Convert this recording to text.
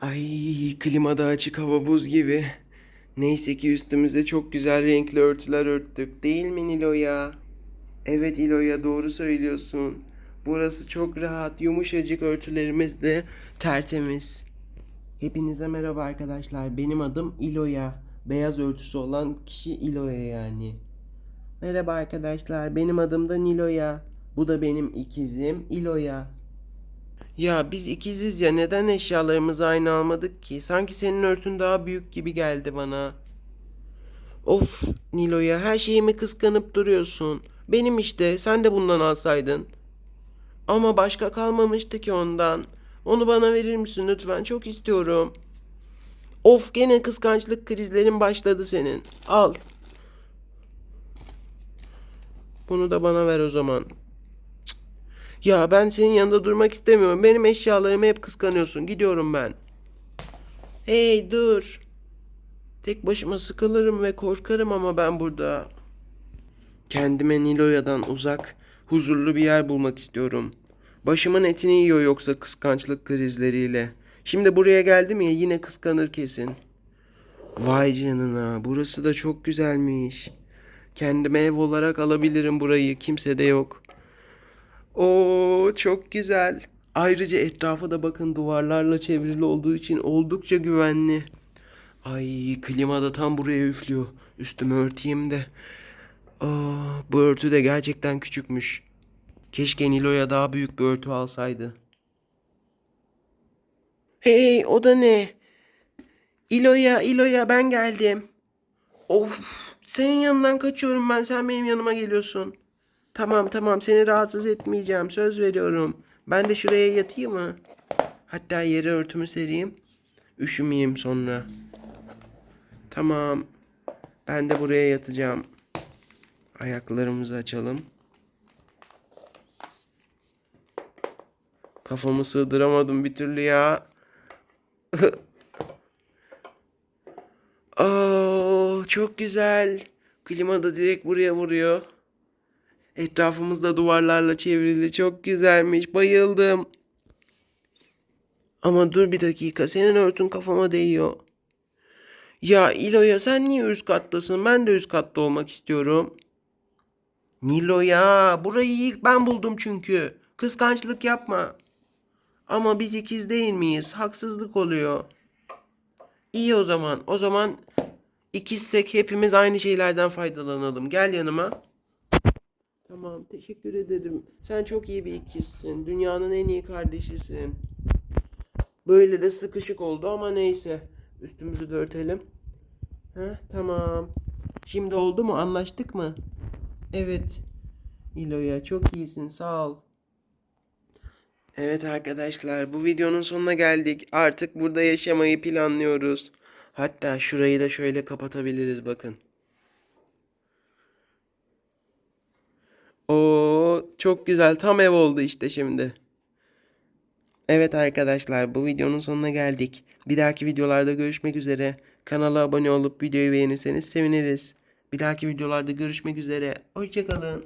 Ay klima da açık hava buz gibi. Neyse ki üstümüze çok güzel renkli örtüler örttük değil mi Nilo'ya? Evet İlo'ya doğru söylüyorsun. Burası çok rahat, yumuşacık örtülerimiz de tertemiz. Hepinize merhaba arkadaşlar. Benim adım İlo'ya. Beyaz örtüsü olan kişi İlo'ya yani. Merhaba arkadaşlar. Benim adım da Nilo'ya. Bu da benim ikizim İlo'ya. Ya biz ikiziz ya neden eşyalarımızı aynı almadık ki? Sanki senin örtün daha büyük gibi geldi bana. Of Nilo'ya her şeyimi kıskanıp duruyorsun. Benim işte sen de bundan alsaydın. Ama başka kalmamıştı ki ondan. Onu bana verir misin lütfen? Çok istiyorum. Of gene kıskançlık krizlerin başladı senin. Al. Bunu da bana ver o zaman. Ya ben senin yanında durmak istemiyorum. Benim eşyalarımı hep kıskanıyorsun. Gidiyorum ben. Hey dur. Tek başıma sıkılırım ve korkarım ama ben burada. Kendime Niloya'dan uzak, huzurlu bir yer bulmak istiyorum. Başımın etini yiyor yoksa kıskançlık krizleriyle. Şimdi buraya geldim ya yine kıskanır kesin. Vay canına, burası da çok güzelmiş. Kendime ev olarak alabilirim burayı, kimse de yok. Oo, çok güzel. Ayrıca etrafı da bakın duvarlarla çevrili olduğu için oldukça güvenli. Ay klima da tam buraya üflüyor. Üstümü örteyim de. Aa, bu örtü de gerçekten küçükmüş. Keşke Nilo'ya daha büyük bir örtü alsaydı. Hey o da ne? İlo'ya İlo'ya ben geldim. Of senin yanından kaçıyorum ben sen benim yanıma geliyorsun. Tamam tamam seni rahatsız etmeyeceğim söz veriyorum. Ben de şuraya yatayım mı? Hatta yere örtümü sereyim. Üşümeyeyim sonra. Tamam. Ben de buraya yatacağım. Ayaklarımızı açalım. Kafamı sığdıramadım bir türlü ya. Aa, çok güzel. Klima da direkt buraya vuruyor. Etrafımızda duvarlarla çevrili. Çok güzelmiş. Bayıldım. Ama dur bir dakika. Senin örtün kafama değiyor. Ya İlo'ya sen niye üst kattasın? Ben de üst katta olmak istiyorum. Nilo'ya burayı ilk ben buldum çünkü. Kıskançlık yapma. Ama biz ikiz değil miyiz? Haksızlık oluyor. İyi o zaman. O zaman ikizsek hepimiz aynı şeylerden faydalanalım. Gel yanıma. Tamam, teşekkür ederim. Sen çok iyi bir ikizsin. Dünyanın en iyi kardeşisin. Böyle de sıkışık oldu ama neyse. Üstümüzü de örtelim. Heh, tamam. Şimdi oldu mu? Anlaştık mı? Evet. İlo'ya çok iyisin. Sağ ol. Evet arkadaşlar bu videonun sonuna geldik. Artık burada yaşamayı planlıyoruz. Hatta şurayı da şöyle kapatabiliriz bakın. Oo çok güzel tam ev oldu işte şimdi. Evet arkadaşlar bu videonun sonuna geldik. Bir dahaki videolarda görüşmek üzere. Kanala abone olup videoyu beğenirseniz seviniriz. Bir dahaki videolarda görüşmek üzere. Hoşçakalın.